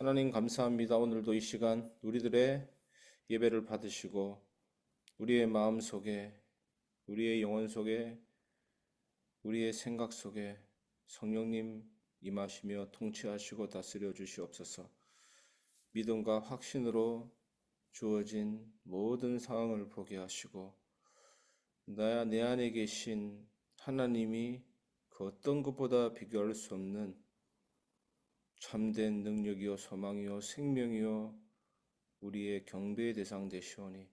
하나님 감사합니다. 오늘도 이 시간 우리들의 예배를 받으시고 우리의 마음 속에 우리의 영혼 속에 우리의 생각 속에 성령님 임하시며 통치하시고 다스려 주시옵소서. 믿음과 확신으로 주어진 모든 상황을 보게 하시고 나야 내 안에 계신 하나님이 그 어떤 것보다 비교할 수 없는 참된 능력이요 소망이요 생명이요 우리의 경배의 대상 되시오니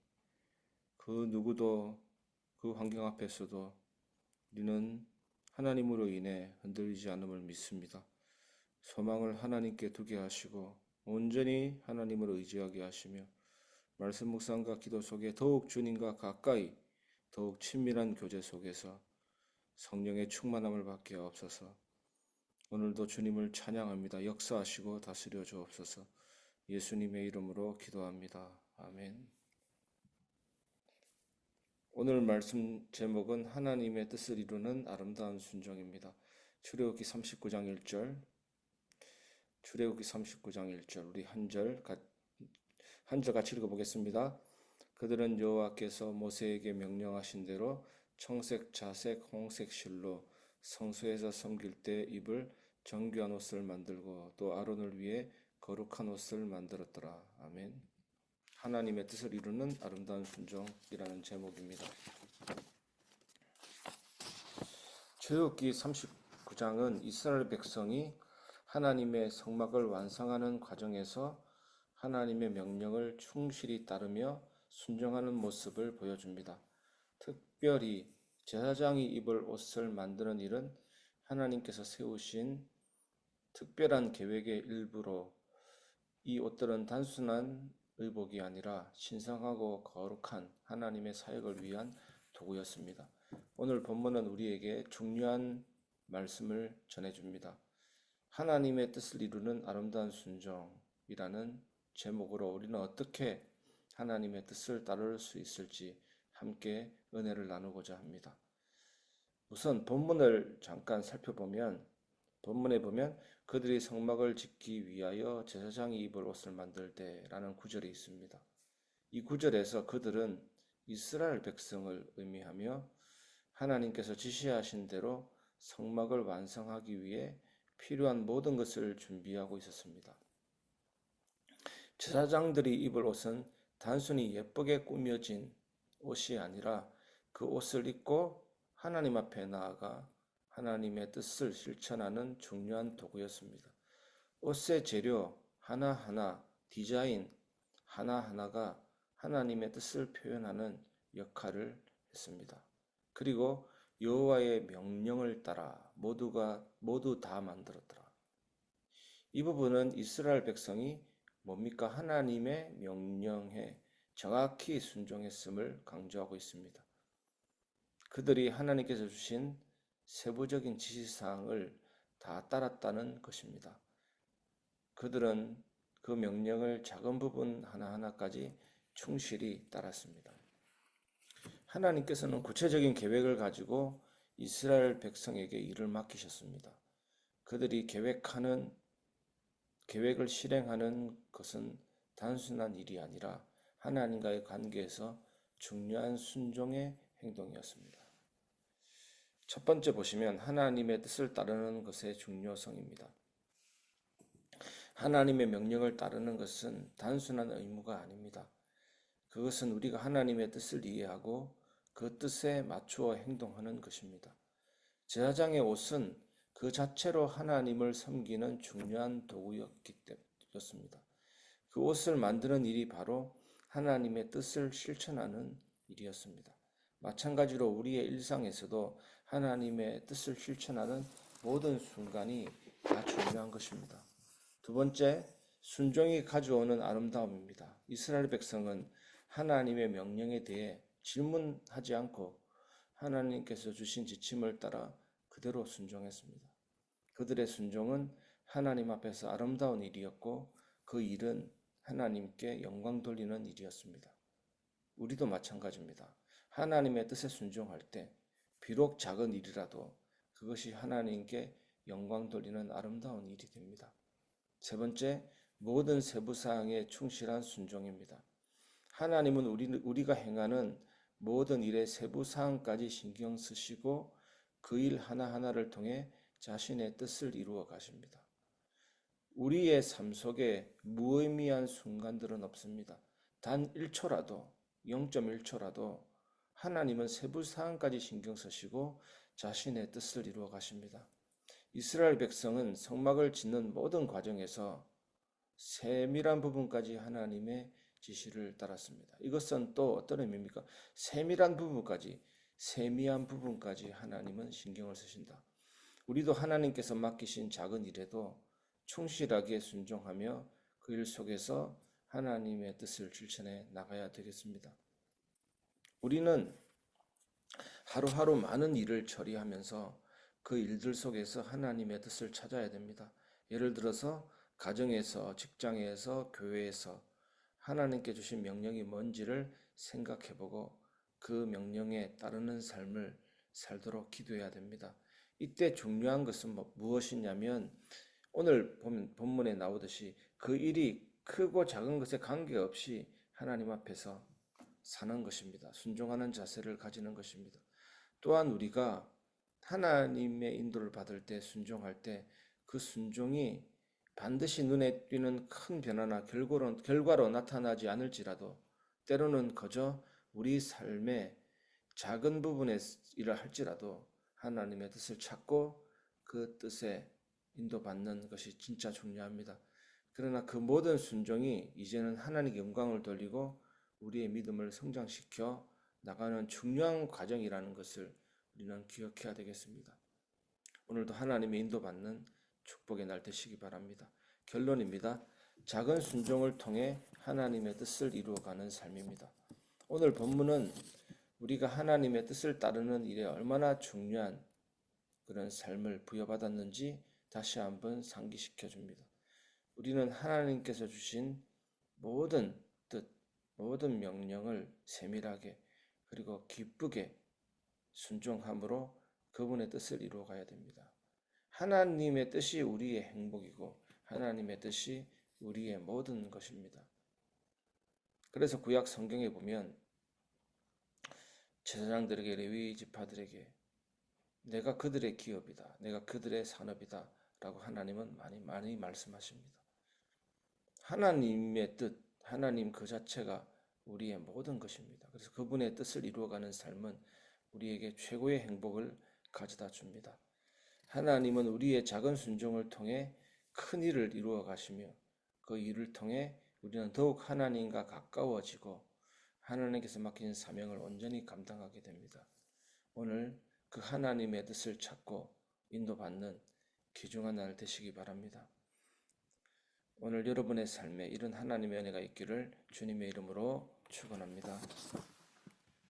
그 누구도 그 환경 앞에서도 우리는 하나님으로 인해 흔들리지 않음을 믿습니다. 소망을 하나님께 두게 하시고 온전히 하나님으로 의지하게 하시며 말씀 묵상과 기도 속에 더욱 주님과 가까이 더욱 친밀한 교제 속에서 성령의 충만함을 받게 하옵소서. 오늘도 주님을 찬양합니다. 역사하시고 다스려 주옵소서. 예수님의 이름으로 기도합니다. 아멘. 오늘 말씀 제목은 하나님의 뜻을 이루는 아름다운 순종입니다. 출애굽기 39장 1절. 출애굽기 39장 1절. 우리 한절 한절 같이 읽어 보겠습니다. 그들은 여호와께서 모세에게 명령하신 대로 청색, 자색, 홍색 실로 성소에서 섬길 때 입을 정교한 옷을 만들고 또 아론을 위해 거룩한 옷을 만들었더라. 아멘. 하나님의 뜻을 이루는 아름다운 순종이라는 제목입니다. 출애굽기 39장은 이스라엘 백성이 하나님의 성막을 완성하는 과정에서 하나님의 명령을 충실히 따르며 순종하는 모습을 보여줍니다. 특별히 제사장이 입을 옷을 만드는 일은 하나님께서 세우신 특별한 계획의 일부로 이 옷들은 단순한 의복이 아니라 신성하고 거룩한 하나님의 사역을 위한 도구였습니다. 오늘 본문은 우리에게 중요한 말씀을 전해줍니다. 하나님의 뜻을 이루는 아름다운 순종이라는 제목으로 우리는 어떻게 하나님의 뜻을 따를 수 있을지 함께 은혜를 나누고자 합니다. 우선 본문을 잠깐 살펴보면 본문에 보면 그들이 성막을 짓기 위하여 제사장이 입을 옷을 만들 때라는 구절이 있습니다. 이 구절에서 그들은 이스라엘 백성을 의미하며 하나님께서 지시하신 대로 성막을 완성하기 위해 필요한 모든 것을 준비하고 있었습니다. 제사장들이 입을 옷은 단순히 예쁘게 꾸며진 옷이 아니라 그 옷을 입고 하나님 앞에 나아가 하나님의 뜻을 실천하는 중요한 도구였습니다. 옷의 재료 하나하나, 디자인 하나하나가 하나님의 뜻을 표현하는 역할을 했습니다. 그리고 여호와의 명령을 따라 모두가 모두 다 만들었더라. 이 부분은 이스라엘 백성이 뭡니까? 하나님의 명령에 정확히 순종했음을 강조하고 있습니다. 그들이 하나님께서 주신 세부적인 지시사항을 다 따랐다는 것입니다. 그들은 그 명령을 작은 부분 하나하나까지 충실히 따랐습니다. 하나님께서는 구체적인 계획을 가지고 이스라엘 백성에게 일을 맡기셨습니다. 그들이 계획하는 계획을 실행하는 것은 단순한 일이 아니라 하나님과의 관계에서 중요한 순종의 행동이었습니다. 첫 번째 보시면 하나님의 뜻을 따르는 것의 중요성입니다. 하나님의 명령을 따르는 것은 단순한 의무가 아닙니다. 그것은 우리가 하나님의 뜻을 이해하고 그 뜻에 맞추어 행동하는 것입니다. 제사장의 옷은 그 자체로 하나님을 섬기는 중요한 도구였기 때문이었습니다. 그 옷을 만드는 일이 바로 하나님의 뜻을 실천하는 일이었습니다. 마찬가지로 우리의 일상에서도 하나님의 뜻을 실천하는 모든 순간이 다 중요한 것입니다. 두 번째, 순종이 가져오는 아름다움입니다. 이스라엘 백성은 하나님의 명령에 대해 질문하지 않고 하나님께서 주신 지침을 따라 그대로 순종했습니다. 그들의 순종은 하나님 앞에서 아름다운 일이었고 그 일은 하나님께 영광 돌리는 일이었습니다. 우리도 마찬가지입니다. 하나님의 뜻에 순종할 때 비록 작은 일이라도 그것이 하나님께 영광 돌리는 아름다운 일이 됩니다. 세 번째, 모든 세부 사항에 충실한 순종입니다. 하나님은 우리, 우리가 행하는 모든 일의 세부 사항까지 신경 쓰시고 그 일 하나하나를 통해 자신의 뜻을 이루어 가십니다. 우리의 삶 속에 무의미한 순간들은 없습니다. 단 1초라도, 0.1초라도 하나님은 세부 사항까지 신경 쓰시고 자신의 뜻을 이루어 가십니다. 이스라엘 백성은 성막을 짓는 모든 과정에서 세밀한 부분까지 하나님의 지시를 따랐습니다. 이것은 또 어떤 의미입니까? 세밀한 부분까지, 세미한 부분까지 하나님은 신경을 쓰신다. 우리도 하나님께서 맡기신 작은 일에도 충실하게 순종하며 그 일 속에서 하나님의 뜻을 실천해 나가야 되겠습니다. 우리는 하루하루 많은 일을 처리하면서 그 일들 속에서 하나님의 뜻을 찾아야 됩니다. 예를 들어서 가정에서, 직장에서, 교회에서 하나님께 주신 명령이 뭔지를 생각해 보고 그 명령에 따르는 삶을 살도록 기도해야 됩니다. 이때 중요한 것은 뭐, 무엇이냐면 오늘 본문에 나오듯이 그 일이 크고 작은 것에 관계없이 하나님 앞에서 사는 것입니다. 순종하는 자세를 가지는 것입니다. 또한 우리가 하나님의 인도를 받을 때 순종할 때 그 순종이 반드시 눈에 띄는 큰 변화나 결과로, 결과로 나타나지 않을지라도 때로는 그저 우리 삶의 작은 부분에 일을 할지라도 하나님의 뜻을 찾고 그 뜻에 인도받는 것이 진짜 중요합니다. 그러나 그 모든 순종이 이제는 하나님께 영광을 돌리고 우리의 믿음을 성장시켜 나가는 중요한 과정이라는 것을 우리는 기억해야 되겠습니다. 오늘도 하나님의 인도받는 축복의 날 되시기 바랍니다. 결론입니다. 작은 순종을 통해 하나님의 뜻을 이루어가는 삶입니다. 오늘 본문은 우리가 하나님의 뜻을 따르는 일에 얼마나 중요한 그런 삶을 부여받았는지 다시 한번 상기시켜 줍니다. 우리는 하나님께서 주신 모든 뜻, 모든 명령을 세밀하게 그리고 기쁘게 순종함으로 그분의 뜻을 이루어 가야 됩니다. 하나님의 뜻이 우리의 행복이고 하나님의 뜻이 우리의 모든 것입니다. 그래서 구약 성경에 보면 제사장들에게 레위 지파들에게 내가 그들의 기업이다. 내가 그들의 산업이다. 라고 하나님은 많이 많이 말씀하십니다. 하나님의 뜻, 하나님 그 자체가 우리의 모든 것입니다. 그래서 그분의 뜻을 이루어가는 삶은 우리에게 최고의 행복을 가져다 줍니다. 하나님은 우리의 작은 순종을 통해 큰 일을 이루어 가시며 그 일을 통해 우리는 더욱 하나님과 가까워지고 하나님께서 맡긴 사명을 온전히 감당하게 됩니다. 오늘 그 하나님의 뜻을 찾고 인도받는 귀중한 날 되시기 바랍니다. 오늘 여러분의 삶에 이런 하나님의 은혜가 있기를 주님의 이름으로 축원합니다.